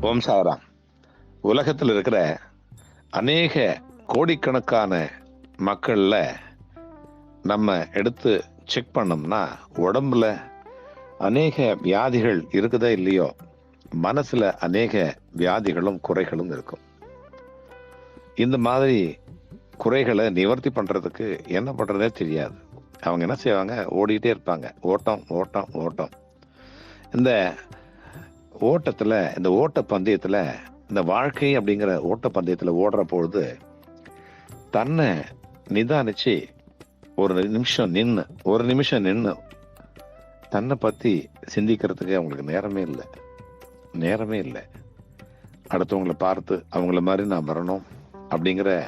ஓம் சாராம் உலகத்தில் இருக்கிற அநேக கோடிக்கணக்கான மக்களில் நம்ம எடுத்து செக் பண்ணோம்னா உடம்புல அநேக வியாதிகள் இருக்குதா இல்லையோ மனசில் அநேக வியாதிகளும் குறைகளும் இருக்கும். இந்த மாதிரி குறைகளை நிவர்த்தி பண்ணுறதுக்கு என்ன பண்ணுறதே தெரியாது. அவங்க என்ன செய்வாங்க? ஓடிக்கிட்டே இருப்பாங்க. ஓட்டம் ஓட்டம் ஓட்டம். இந்த ஓட்டத்துல இந்த ஓட்ட பந்தயத்துல இந்த வாழ்க்கை அப்படிங்கிற ஓட்ட பந்தயத்துல ஓடுற பொழுது தன்னை நிதானிச்சு ஒரு நிமிஷம் நின்று ஒரு நிமிஷம் நின்று தன்னை பற்றி சிந்திக்கிறதுக்கு அவங்களுக்கு நேரமே இல்லை. நேரமே இல்லை. அடுத்தவங்களை பார்த்து அவங்கள மாதிரி நான் வரணும் அப்படிங்கிற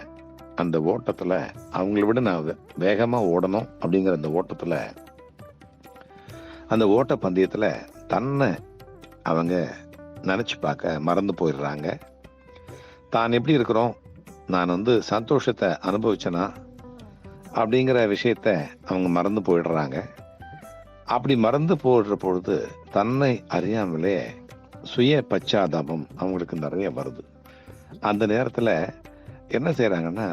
அந்த ஓட்டத்தில் அவங்கள விட நான் வேகமாக ஓடணும் அப்படிங்கிற அந்த ஓட்டத்தில் அந்த ஓட்ட பந்தயத்தில் தன்னை அவங்க நினச்சி பார்க்க மறந்து போயிடுறாங்க. தான் எப்படி இருக்கிறோம்? நான் வந்து சந்தோஷத்தை அனுபவிச்சேனா? அப்படிங்கிற விஷயத்த அவங்க மறந்து போயிடுறாங்க. அப்படி மறந்து போடுற பொழுது தன்னை அறியாமலே சுய பச்சாதாபம் அவங்களுக்கு நிறைய வருது. அந்த நேரத்தில் என்ன செய்கிறாங்கன்னா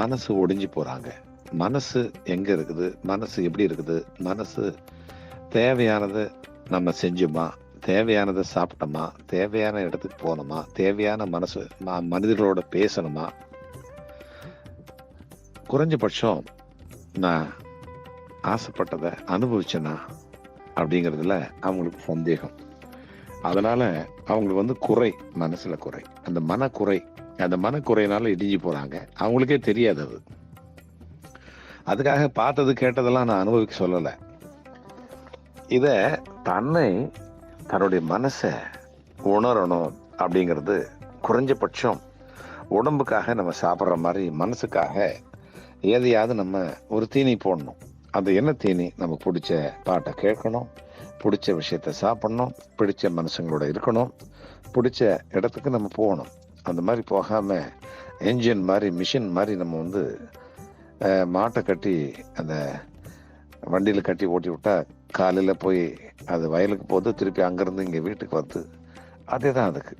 மனசு ஒடிஞ்சு போகிறாங்க மனசு எங்கே இருக்குது? மனசு எப்படி இருக்குது? மனசு தேவையானது நம்ம செஞ்சோமா? தேவையானதை சாப்பிட்டோமா? தேவையான இடத்துக்கு போனோமா? தேவையான மனசு மனிதர்களோட பேசணுமா? குறைஞ்சபட்சம் நான் ஆசைப்பட்டதை அனுபவிச்சேனா? அப்படிங்கிறதுல அவங்களுக்கு சந்தேகம். அதனால அவங்களுக்கு வந்து குறை மனசுல குறை. அந்த மனக்குறை அந்த மனக்குறையினால இடிஞ்சு போறாங்க. அவங்களுக்கே தெரியாது அது. அதுக்காக பார்த்தது கேட்டதெல்லாம் நான் அனுபவிக்க சொல்லலை. இத தன்னை தன்னுடைய மனசை உணரணும் அப்படிங்கிறது குறைஞ்சபட்சம். உடம்புக்காக நம்ம சாப்பிட்ற மாதிரி மனசுக்காக எதையாவது நம்ம ஒரு தீனி போடணும். அது என்ன தீனி? நம்ம பிடிச்ச பாட்டை கேட்கணும் பிடிச்ச விஷயத்த சாப்பிடணும் பிடிச்ச மனுஷங்களோட இருக்கணும் பிடிச்ச இடத்துக்கு நம்ம போகணும். அந்த மாதிரி போகாமல் என்ஜின் மாதிரி மிஷின் மாதிரி நம்ம வந்து மாட்டை கட்டி அந்த வண்டியில் கட்டி ஓட்டி விட்டால் காலையில் போய் அது வயலுக்கு போது திருப்பி அங்கேருந்து இங்கே வீட்டுக்கு வந்து அதே தான் அதுக்கு.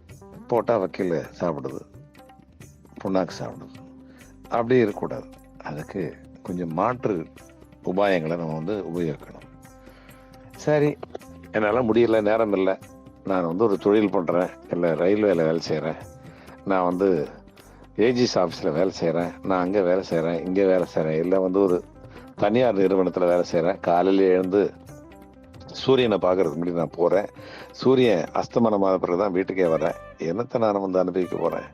போட்டால் வக்கீல் சாப்பிடுது. புண்ணாக்கு சாப்பிடுது. அப்படி இருக்கக்கூடாது. அதுக்கு கொஞ்சம் மாற்று உபாயங்களை நம்ம வந்து உபயோகிக்கணும். சரி என்னால் முடியல நேரம் இல்லை. நான் வந்து ஒரு தொழில் பண்ணுறேன் இல்லை ரயில்வேல வேலை செய்கிறேன் நான் வந்து ஏஜிஸ் ஆஃபீஸில் வேலை செய்கிறேன் நான் அங்கே வேலை செய்கிறேன் இங்கே வேலை செய்கிறேன் இல்லை வந்து ஒரு தனியார் நிறுவனத்தில் வேலை செய்கிறேன் காலையில் எழுந்து சூரியனை பார்க்கறதுக்கு முன்னாடி நான் போகிறேன் சூரியன் அஸ்தமனமான பிறகு தான் வீட்டுக்கே வரேன் என்னத்தை நான் வந்து அனுபவிக்க போகிறேன்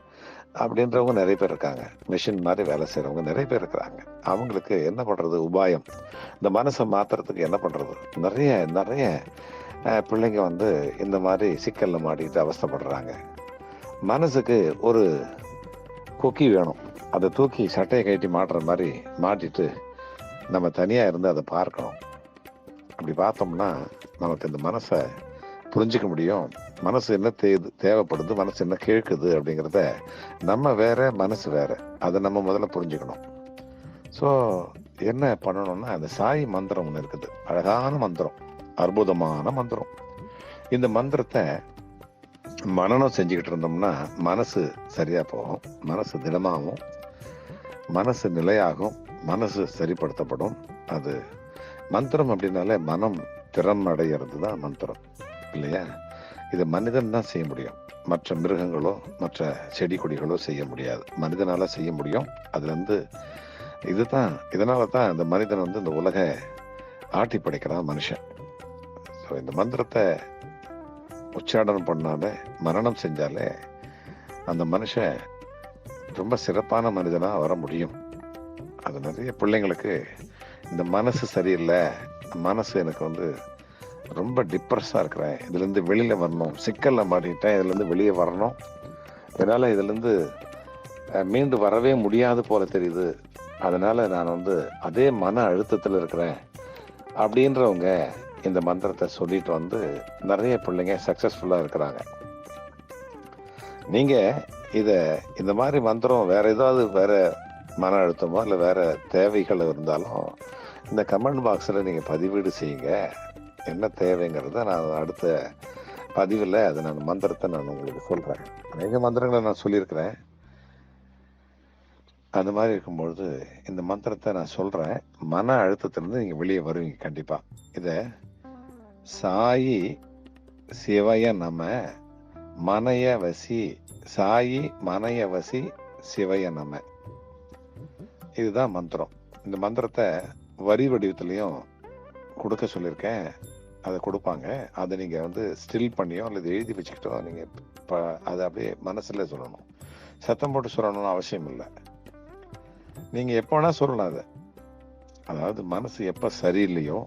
அப்படின்றவங்க நிறைய பேர் இருக்காங்க. மிஷின் மாதிரி வேலை செய்கிறவங்க நிறைய பேர் இருக்கிறாங்க. அவங்களுக்கு என்ன பண்ணுறது உபாயம். இந்த மனசை மாத்துறதுக்கு என்ன பண்ணுறது நிறைய நிறைய பிள்ளைங்க வந்து இந்த மாதிரி சிக்கலில் மாட்டிக்கிட்டு அவஸ்தைப்படுறாங்க. மனசுக்கு ஒரு கொக்கி வேணும். அதை தூக்கி சட்டையை கட்டி மாட்டுற மாதிரி மாட்டிட்டு நம்ம தனியாக இருந்து அதை பார்க்கணும். அப்படி பார்த்தோம்னா நமக்கு இந்த மனசை புரிஞ்சுக்க முடியும். மனசு என்ன தே தேவைப்படுது மனசு என்ன கேட்குது அப்படிங்கிறத நம்ம வேற மனசு வேற. அதை நம்ம முதல்ல புரிஞ்சுக்கணும். ஸோ என்ன பண்ணணும்னா அந்த சாய் மந்திரம் ஒன்று இருக்குது. அழகான மந்திரம். அற்புதமான மந்திரம். இந்த மந்திரத்தை மனனம் செஞ்சுக்கிட்டு இருந்தோம்னா மனசு சரியா போகும். மனசு திடமாகும். மனசு நிலையாகும். மனசு சரிப்படுத்தப்படும். அது மந்திரம் அப்படின்னாலே மனம் திறன் அடைகிறது தான் மந்திரம் இல்லையா? இது மனிதன் தான் செய்ய முடியும். மற்ற மிருகங்களோ மற்ற செடி கொடிகளோ செய்ய முடியாது. மனிதனால செய்ய முடியும். அதுலேருந்து இதுதான் இதனால தான் இந்த மனிதன் வந்து இந்த உலக ஆட்டி படைக்கிறான் மனுஷன். ஸோ இந்த மந்திரத்தை உச்சாடனம் பண்ணாலே மரணம் செஞ்சாலே அந்த மனுஷன் ரொம்ப சிறப்பான மனிதனாக வர முடியும். அது நிறைய பிள்ளைங்களுக்கு இந்த மனசு சரியில்லை மனசு எனக்கு வந்து ரொம்ப டிப்ரெஸ்ஸாக இருக்கிறேன். இதுலேருந்து வெளியில் வரணும். சிக்கலில் மாட்டிட்டேன் இதுலேருந்து வெளியே வரணும். என்னால் இதுலேருந்து மீண்டு வரவே முடியாது போல தெரியுது. அதனால் நான் வந்து அதே மன அழுத்தத்தில் இருக்கிறேன். அப்படின்றவங்க இந்த மந்திரத்தை சொல்லிட்டு வந்து நிறைய பிள்ளைங்க சக்ஸஸ்ஃபுல்லாக இருக்கிறாங்க. நீங்கள் இதை இந்த மாதிரி மந்திரம் வேறு ஏதாவது வேறு மன அழுத்தமோ இல்லை வேறு தேவைகள் இருந்தாலும் இந்த கமெண்ட் பாக்ஸில் நீங்கள் பதிவீடு செய்யுங்க. என்ன தேவைங்கிறத நான் அடுத்த பதிவில் அதை நான் மந்திரத்தை நான் உங்களுக்கு சொல்கிறேன் அநேக மந்திரங்களை நான் சொல்லியிருக்கிறேன். அந்த மாதிரி இருக்கும்பொழுது இந்த மந்திரத்தை நான் சொல்கிறேன் மன அழுத்தத்திலேருந்து நீங்கள் வெளியே வருவீங்க கண்டிப்பாக இதை சாயி சிவைய நம மனைய வசி சாயி மனைய வசி சிவைய நம. இதுதான் மந்திரம். இந்த மந்திரத்தை வரி வடிவத்துலையும் கொடுக்க சொல்லியிருக்கேன். அதை கொடுப்பாங்க. அதை நீங்கள் வந்து ஸ்டில் பண்ணியோ அல்லது எழுதி வச்சுக்கிட்டோ நீங்கள் இப்போ அதை அப்படியே மனசில் சொல்லணும். சத்தம் போட்டு சொல்லணும்னு அவசியம் இல்லை. நீங்கள் எப்போ வேணால் சொல்லலாம் அதை. அதாவது மனசு எப்போ சரியில்லையோ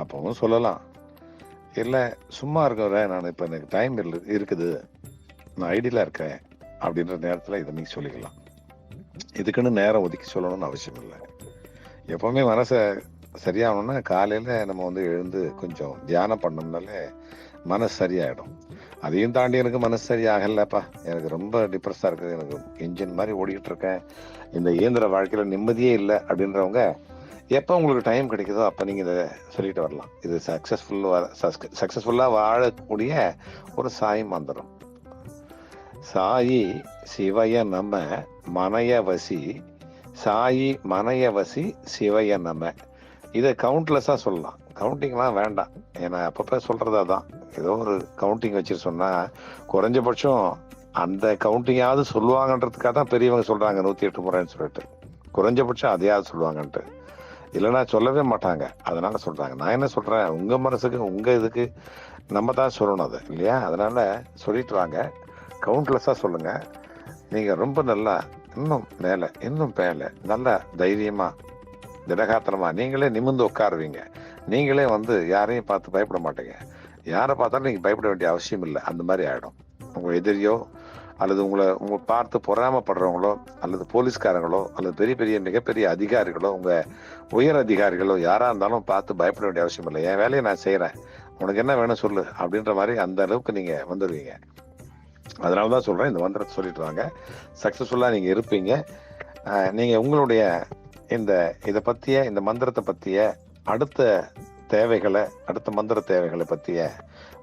அப்பவும் சொல்லலாம். இல்லை சும்மா இருக்கிற நான் இப்போ எனக்கு டைம் இருக்குது. நான் ஐடியில் இருக்கேன். அப்படின்ற நேரத்தில் இதை நீங்கள் சொல்லிக்கலாம். இதுக்குன்னு நேரம் ஒதுக்கி சொல்லணும்னு அவசியம் இல்லை. எப்பவுமே மனசை சரியாகணும்னா காலையில் நம்ம வந்து எழுந்து கொஞ்சம் தியானம் பண்ணோம்னாலே மனசு சரியாயிடும். அதையும் தாண்டி எனக்கு மனசு சரியாகலப்பா. எனக்கு ரொம்ப டிப்ரெஸ்ஸாக இருக்குது. எனக்கு இன்ஜின் மாதிரி ஓடிக்கிட்டு இருக்கேன் இந்த இயந்திர வாழ்க்கையில் நிம்மதியே இல்லை அப்படின்றவங்க எப்போ உங்களுக்கு டைம் கிடைக்குதோ அப்போ நீங்கள் இதை சொல்லிட்டு வரலாம். இது சக்ஸஸ்ஃபுல் சக்ஸஸ்ஃபுல்லாக வாழக்கூடிய ஒரு சாயம் மந்திரம் சாயி சிவைய நம்ம மனைய வசி சாயி மனைய வசி நம. இதை கவுண்ட்லெஸ்ஸாக சொல்லலாம். கவுண்டிங்லாம் வேண்டாம். ஏன்னா அப்பப்போ சொல்கிறதா தான் ஏதோ ஒரு கவுண்டிங் வச்சுட்டு சொன்னால் குறைஞ்சபட்சம் அந்த கவுண்டிங்காவது சொல்லுவாங்கன்றதுக்காக தான் பெரியவங்க சொல்கிறாங்க நூற்றி எட்டு முறைன்னு சொல்லிட்டு. குறைஞ்சபட்சம் அதையாவது சொல்லுவாங்கன்ட்டு. இல்லைன்னா சொல்லவே மாட்டாங்க. அதனால சொல்கிறாங்க நான் என்ன சொல்கிறேன் உங்கள் மனசுக்கு உங்கள் இதுக்கு நம்ம தான் சொல்லணும் அது இல்லையா? அதனால சொல்லிட்டு வாங்க. கவுண்ட்லெஸ்ஸாக சொல்லுங்கள் நீங்க ரொம்ப நல்லா இன்னும் மேலே இன்னும் மேல நல்லா தைரியமா திடகாத்திரமா நீங்களே நிமிர்ந்து உட்காருவீங்க. நீங்களே வந்து யாரையும் பார்த்து பயப்பட மாட்டீங்க. யாரை பார்த்தாலும் நீங்க பயப்பட வேண்டிய அவசியம் இல்லை. அந்த மாதிரி ஆயிடும். உங்க எதிரியோ அல்லது உங்களை உங்க பார்த்து பொறாமப்படுறவங்களோ அல்லது போலீஸ்காரங்களோ அல்லது பெரிய பெரிய மிகப்பெரிய அதிகாரிகளோ உங்க உயர் அதிகாரிகளோ யாரா இருந்தாலும் பார்த்து பயப்பட வேண்டிய அவசியம் இல்லை. என் வேலையை நான் செய்யறேன் உனக்கு என்ன வேணும் சொல்லு அப்படின்ற மாதிரி அந்த அளவுக்கு நீங்க வந்துடுவீங்க அதனால தான் சொல்கிறேன் இந்த மந்திரத்தை சொல்லிட்டு வாங்க. நீங்கள் இருப்பீங்க. நீங்கள் உங்களுடைய இந்த இதை பற்றிய இந்த மந்திரத்தை பற்றிய அடுத்த தேவைகளை அடுத்த மந்திர தேவைகளை பற்றிய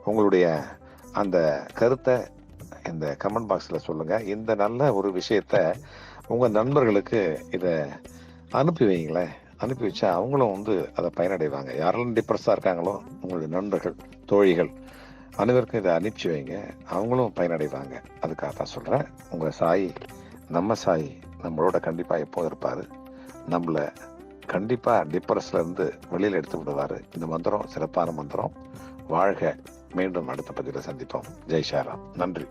உங்களுடைய அந்த கருத்தை இந்த கமெண்ட் பாக்ஸில் சொல்லுங்கள் இந்த நல்ல ஒரு விஷயத்த உங்கள் நண்பர்களுக்கு இதை அனுப்பி வைங்களேன். அனுப்பி வச்சா அவங்களும் வந்து அதை பயனடைவாங்க. யாரெல்லாம் டிப்ரெஸ்ஸாக இருக்காங்களோ உங்களுடைய நண்பர்கள் தோழிகள் அனைவருக்கும் இதை அனுப்பிச்சு வைங்க. அவங்களும் பயனடைவாங்க. அதுக்காக தான் சொல்கிறேன் உங்கள் சாய் நம்ம சாய் நம்மளோட கண்டிப்பாக எப்போ இருப்பார்? நம்மளை கண்டிப்பாக டிப்ரெஸ்லேருந்து வெளியில் எடுத்து விடுவார். இந்த மந்திரம் சிறப்பான மந்திரம். வாழ்க. மீண்டும் அடுத்த பதிவில் சந்திப்போம். ஜெய் ஷாராம். நன்றி.